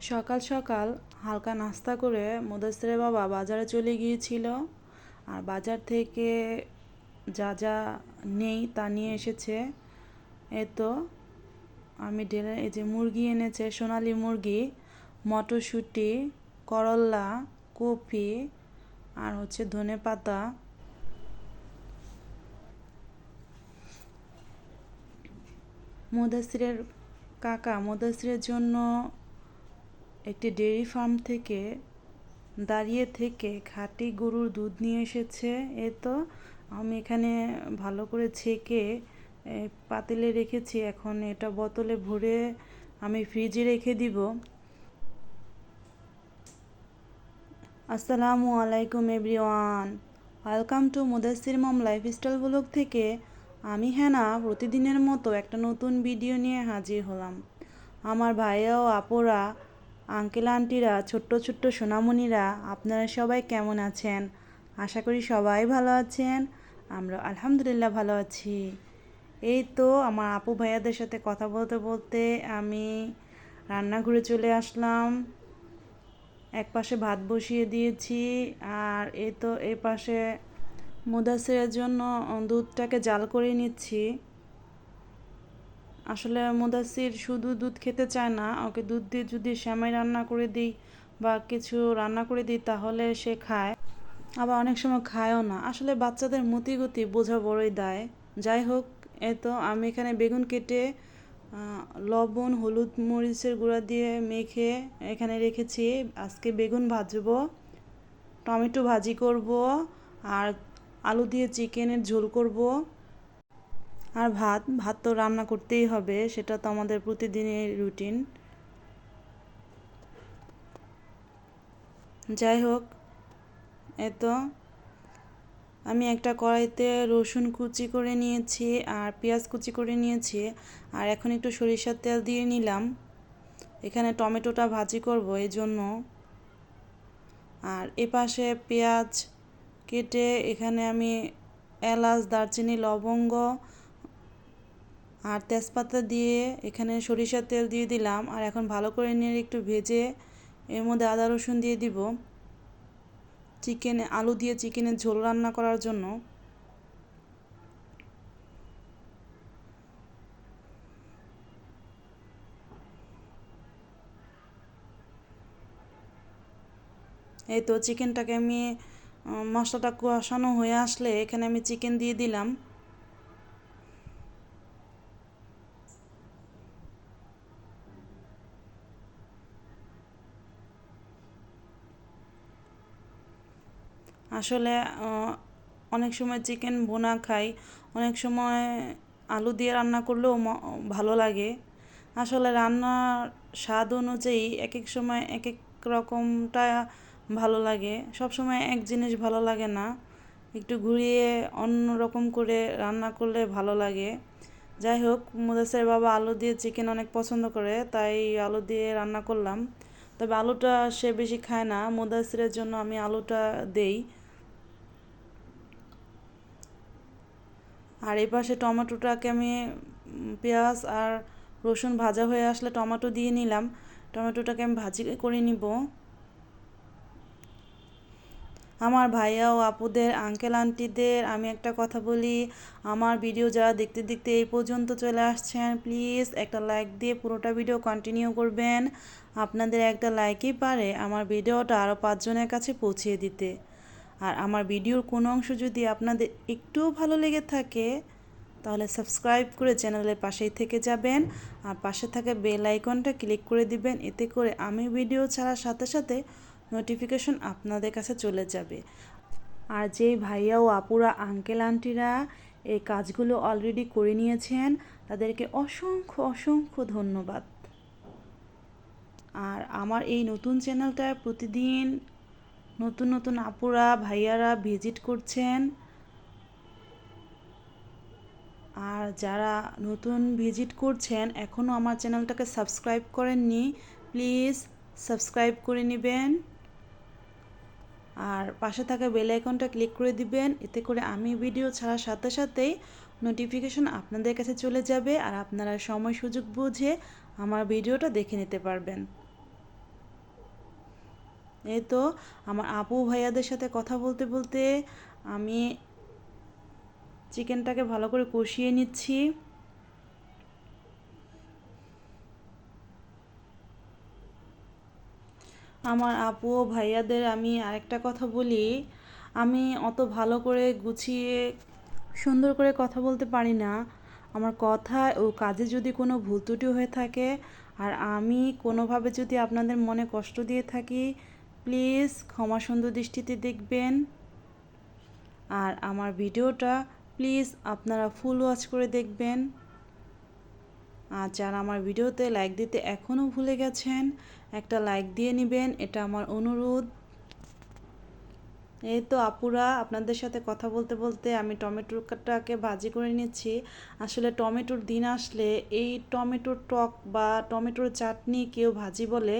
সকাল সকাল হালকা নাস্তা করে মুদাসিরের বাবা বাজারে চলে গিয়েছিল। আর বাজার থেকে যা যা নেই তা নিয়ে এসেছে। এ তো আমি ঢেলে এই যে মুরগি এনেছে, সোনালি মুরগি, মটরশুঁটি করল্লা কপি আর হচ্ছে ধনে পাতা। মুদাসিরের কাকা মুদাসিরের জন্য একটি ডেয়ারি ফার্ম থেকে দাঁড়িয়ে থেকে খাঁটি গরুর দুধ নিয়ে এসেছে। এ তো আমি এখানে ভালো করে ছেঁকে পাতিলে রেখেছি। এখন এটা বোতলে ভরে আমি ফ্রিজে রেখে দিব। আসসালামু আলাইকুম everyone. Welcome to Mudassir mom lifestyle blog থেকে আমি হ্যানা প্রতিদিনের মতো একটা নতুন ভিডিও নিয়ে হাজির হলাম। আমার ভাইয়া ও আপুরা আঙ্কেল আন্টিরা, ছোট্ট ছোট্ট সোনামণিরা, আপনারা সবাই কেমন আছেন? আশা করি সবাই ভালো আছেন। আমরা আলহামদুলিল্লাহ ভালো আছি। এই তো আমার আপু ভাইয়াদের সাথে কথা বলতে বলতে আমি রান্নাঘরে চলে আসলাম। এক পাশে ভাত বসিয়ে দিয়েছি আর এই তো এই পাশে মুদাসিরের জন্য দুধটাকে জাল করে নিচ্ছি। আসলে মুদাসির শুধু দুধ খেতে চায় না, ওকে দুধ দিয়ে যদি শ্যামাই রান্না করে দিই বা কিছু রান্না করে দিই তাহলে সে খায়, আবার অনেক সময় খায়ও না। আসলে বাচ্চাদের মতিগতি বোঝা বড়ই দায়। যাই হোক, এ তো আমি এখানে বেগুন কেটে লবণ, হলুদ মরিচের গুঁড়া দিয়ে মেখে এখানে রেখেছি। আজকে বেগুন ভাজবো, টমেটো ভাজি করব, আর আলু দিয়ে চিকেনের ঝোল করব। আর ভাত ভাত তো রান্না করতেই হবে, সেটা তো আমাদের প্রতিদিনের রুটিন। যাই হোক এত আমি একটা কড়াইতে রসুন কুচি করে নিয়েছি আর পেঁয়াজ কুচি করে নিয়েছি, আর এখন একটু সরিষার তেল দিয়ে নিলাম। এখানে টমেটোটা ভাজি করব এই জন্য আর এপাশে পেঁয়াজ কেটে এখানে আমি এলাচ, দারচিনি, লবঙ্গ আর তেজপাতা দিয়ে এখানে সরিষার তেল দিয়ে দিলাম। আর এখন ভালো করে নিয়ে একটু ভেজে এর মধ্যে আদা রসুন দিয়ে দিব। চিকেনে, আলু দিয়ে চিকেনের ঝোল রান্না করার জন্য। এই তো চিকেনটাকে আমি মশলাটা কষানো হয়ে আসলে এখানে আমি চিকেন দিয়ে দিলাম। আসলে অনেক সময় চিকেন বোনা খাই, অনেক সময় আলু দিয়ে রান্না করলেও ভালো লাগে। আসলে রান্নার স্বাদ অনুযায়ী এক এক সময় এক এক রকমটা ভালো লাগে। সব সময় এক জিনিস ভালো লাগে না। একটু ঘুরিয়ে অন্য রকম করে রান্না করলে ভালো লাগে। যাই হোক, মুদাসের বাবা আলু দিয়ে চিকেন অনেক পছন্দ করে, তাই আলু দিয়ে রান্না করলাম। তবে আলুটা সে বেশি খায় না। মুদাসিরের জন্য আমি আলুটা দেই। আর এই পাশে টমেটোটাকে আমি পেঁয়াজ আর রসুন ভাজা হয়ে আসলে টমেটো দিয়ে নিলাম। টমেটোটাকে আমি ভাজি করে নিব। আমার ভাইয়া ও আপুদের আঙ্কেল আন্টিদের আমি একটা কথা বলি, আমার ভিডিও যারা দেখতে দেখতে এই পর্যন্ত চলে আসছেন প্লিজ একটা লাইক দিয়ে পুরোটা ভিডিও কন্টিনিউ করবেন। আপনাদের একটা লাইকই পারে আমার ভিডিওটা আরও পাঁচজনের কাছে পৌঁছিয়ে দিতে। আর আমার ভিডিওর কোনো অংশ যদি আপনাদের একটুও ভালো লেগে থাকে, তাহলে সাবস্ক্রাইব করে চ্যানেলের পাশেই থেকে যাবেন। আর পাশে থাকা বেল আইকনটা ক্লিক করে দিবেন, এতে করে আমি ভিডিও ছাড়ার সাথে সাথে নোটিফিকেশন আপনাদের কাছে চলে যাবে। আর যেই ভাইয়া ও আপুরা, আঙ্কেল, আন্টিরা এই কাজগুলো অলরেডি করে নিয়েছেন, তাদেরকে অসংখ্য অসংখ্য ধন্যবাদ। আর আমার এই নতুন চ্যানেলটা প্রতিদিন নতুন নতুন আপুরা, ভাইয়ারা ভিজিট করছেন। আর যারা নতুন ভিজিট করছেন এখনও আমার চ্যানেলটাকে সাবস্ক্রাইব করেননি প্লিজ সাবস্ক্রাইব করে নেবেন। আর পাশে থাকা বেল আইকনটা ক্লিক করে দিবেন, এতে করে আমি ভিডিও ছাড়ার সাথে সাথেই নোটিফিকেশন আপনাদের কাছে চলে যাবে, আর আপনারা সময় সুযোগ বুঝে আমার ভিডিওটা দেখে নিতে পারবেন। এই তো আমার আপু ভাইয়াদের সাথে কথা বলতে বলতে আমি চিকেনটাকে ভালো করে কষিয়ে নিচ্ছি। আমার আপু ভাইয়াদের আমি আরেকটা কথা বলি। আমি অত ভালো করে গুছিয়ে, সুন্দর করে কথা বলতে পারি না। আমার কথা ও কাজে যদি কোনো ভুল ত্রুটি হয়ে থাকে, আর আমি কোনোভাবে যদি আপনাদের মনে কষ্ট দিয়ে থাকি প্লিজ ক্ষমা সুন্দর দৃষ্টিতে দেখবেন। আর আমার ভিডিওটা প্লিজ আপনারা ফুল ওয়াচ করে দেখবেন। আর যারা আমার ভিডিওতে লাইক দিতে এখনও ভুলে গেছেন, একটা লাইক দিয়ে নেবেন, এটা আমার অনুরোধ। এই তো আপুরা, আপনাদের সাথে কথা বলতে বলতে আমি টমেটোটাকে ভাজি করে নিচ্ছি। আসলে টমেটোর দিন আসলে এই টমেটোর টক বা টমেটোর চাটনি কেউ ভাজি বলে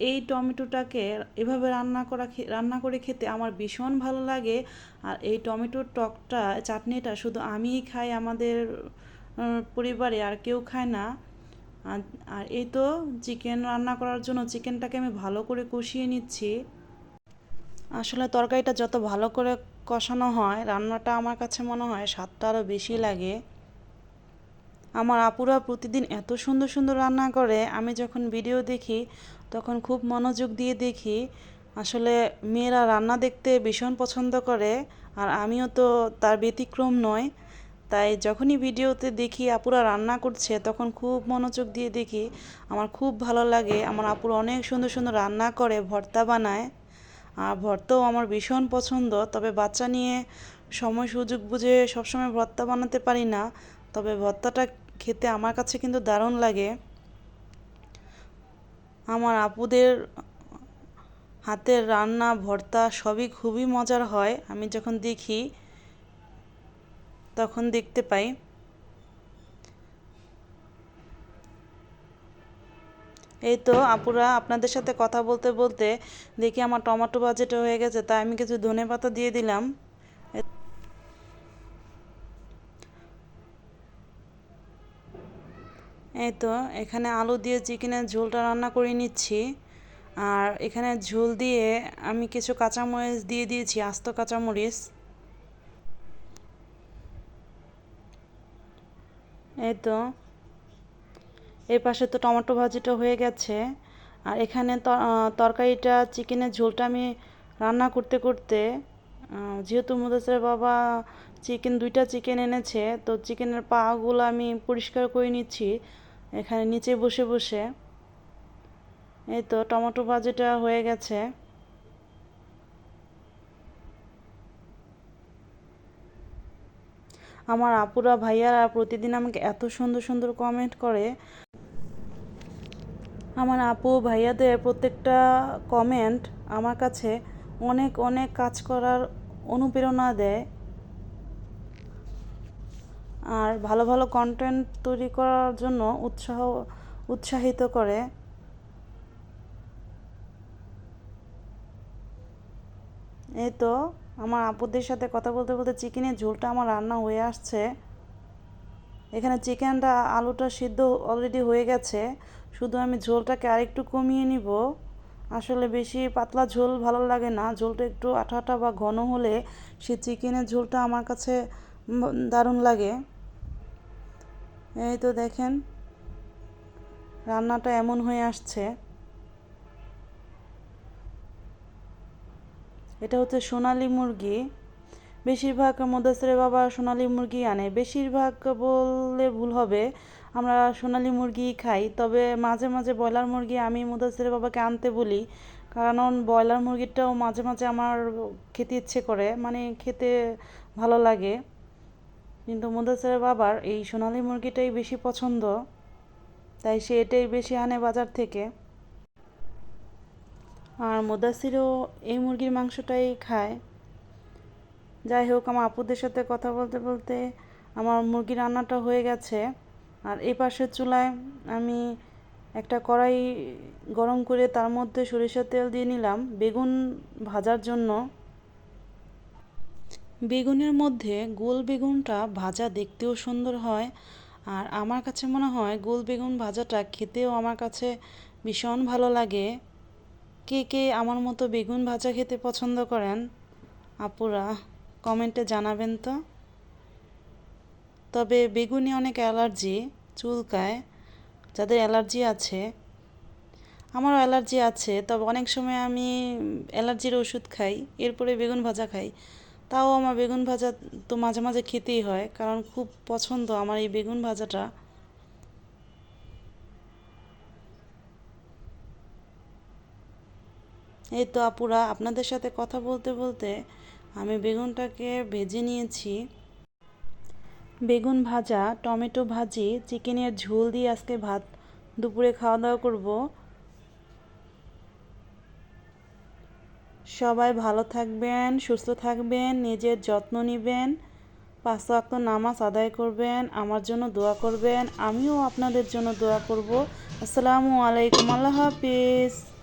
এই টমেটোটাকে এভাবে রান্না করা রান্না করে খেতে আমার ভীষণ ভালো লাগে। আর এই টমেটোর টকটা, চাটনিটা শুধু আমিই খাই আমাদের পরিবারে আর কেউ খায় না। আর এই তো চিকেন রান্না করার জন্য চিকেনটাকে আমি ভালো করে কষিয়ে নিচ্ছি। আসলে তরকারিটা যত ভালো করে কষানো হয়, রান্নাটা আমার কাছে মনে হয় স্বাদটা আরও বেশি লাগে। আমার আপুরা প্রতিদিন এত সুন্দর সুন্দর রান্না করে, আমি যখন ভিডিও দেখি, তখন খুব মনোযোগ দিয়ে দেখি, আসলে মেয়েরা রান্না দেখতে ভীষণ পছন্দ করে, আর আমিও তো তার ব্যতিক্রম নয়। তাই যখনই ভিডিওতে দেখি আপুরা রান্না করছে, তখন খুব মনোযোগ দিয়ে দেখি, আমার খুব ভালো লাগে, আমার আপুরা অনেক সুন্দর সুন্দর রান্না করে, ভর্তা বানায়। আর ভর্তাও আমার ভীষণ পছন্দ, তবে বাচ্চা নিয়ে সময় সুযোগ বুঝে সবসময় ভর্তা বানাতে পারি না, তবে ভর্তাটা খেতে আমার কাছে কিন্তু দারুণ লাগে। আমার আপুদের হাতের রান্না, ভর্তা সবই খুবই মজার হয়। আমি যখন দেখি, তখন দেখতে পাই। এই তো আপুরা আপনাদের সাথে কথা বলতে বলতে দেখি আমার টমেটো বাজেটা হয়ে গেছে, তাই আমি কিছু ধনে পাতা দিয়ে দিলাম। এই তো, এখানে আলু দিয়ে চিকেনের ঝোলটা রান্না করে নিচ্ছি। আর এখানে ঝোল দিয়ে আমি কিছু কাঁচামরিচ দিয়ে দিয়েছি, আস্ত কাঁচামরিচ। এই তো এই পাশে তো টমেটো ভাজিটা হয়ে গেছে। আর এখানে তরকারিটা, চিকেনের ঝোলটা আমি রান্না করতে করতে যেহেতু মুদাসের বাবা চিকেন, দুইটা চিকেন এনেছে, তো চিকেনের পাগুলো আমি পরিষ্কার করে নিচ্ছি। এখানে নিচে বসে বসে। এই তো টমেটো ভাজিটা হয়ে গেছে। আমার আপুরা ভাইয়ারা প্রতিদিন আমাকে এত সুন্দর সুন্দর কমেন্ট করে। আমার আপু ভাইয়াদের প্রত্যেকটা কমেন্ট আমার কাছে অনেক অনেক কাজ করার অনুপ্রেরণা দেয়। আর ভালো ভালো কন্টেন্ট তৈরি করার জন্য উৎসাহ, উৎসাহিত করে। এই তো, আমার আপুদের সাথে কথা বলতে বলতে চিকেনের ঝোলটা আমার রান্না হয়ে আসছে। এখানে চিকেনটা, আলুটা সিদ্ধ অলরেডি হয়ে গেছে। শুধু আমি ঝোলটাকে আরেকটু কমিয়ে নিব। আসলে বেশি পাতলা ঝোল ভালো লাগে না। ঝোলটা একটু আঠা আঠা বা ঘন হলে সে চিকেনের ঝোলটা আমার কাছে দারুণ লাগে। এই তো দেখেন, রান্নাটা এমন হয়ে আসছে। এটা হচ্ছে সোনালি মুরগি। বেশিরভাগ মদাসরে বাবা সোনালি মুরগি আনে। বেশিরভাগ বললে ভুল হবে, আমরা সোনালি মুরগি খাই। তবে মাঝে মাঝে ব্রয়লার মুরগি আমি মুদাসরে বাবাকে আনতে বলি, কারণ ব্রয়লার মুরগিটাও মাঝে মাঝে আমার খেতে ইচ্ছে করে মানে খেতে ভালো লাগে। কিন্তু মুদাসের বাবার এই সোনালি মুরগিটাই বেশি পছন্দ, তাই সে এটাই বেশি আনে বাজার থেকে। আর মুদাসিরও এই মুরগির মাংসটাই খায়। যাই হোক, আমার আপুদের সাথে কথা বলতে বলতে আমার মুরগি রান্নাটা হয়ে গেছে। আর এই পাশের চুলায় আমি একটা কড়াই গরম করে তার মধ্যে সরিষার তেল দিয়ে নিলাম। বেগুন ভাজার জন্য বেগুনের মধ্যে গোল বেগুনটা ভাজা দেখতেও সুন্দর হয়। আর আমার কাছে মনে হয় গোল বেগুন ভাজাটা খেতেও আমার কাছে ভীষণ ভালো লাগে। কে কে আমার মতো বেগুন ভাজা খেতে পছন্দ করেন? আপুরা কমেন্টে জানাবেন তো। তবে বেগুনে অনেক অ্যালার্জি চুলকায়, যাদের অ্যালার্জি আছে। আমারও অ্যালার্জি আছে, তবে অনেক সময় আমি অ্যালার্জির ওষুধ খাই, এরপরে বেগুন ভাজা খাই। তাও আমার বেগুন ভাজা তো মাঝে মাঝে খেতেই হয়, কারণ খুব পছন্দ আমার এই বেগুন ভাজাটা। এই তো আপুরা, আপনাদের সাথে কথা বলতে বলতে আমি বেগুনটাকে ভেজে নিয়েছি। বেগুন ভাজা, টমেটো ভাজি, চিকেনের ঝোল দিয়ে আজকে ভাত দুপুরে খাওয়া দাওয়া করব। সবাই ভালো থাকবেন, সুস্থ থাকবেন, নিজের যত্ন নেবেন। পাঁচ ওয়াক্ত নামাজ আদায় করবেন, আমার জন্য দোয়া করবেন, আমিও আপনাদের জন্য দোয়া করব। আসসালামু আলাইকুম, আল্লাহ হাফিজ।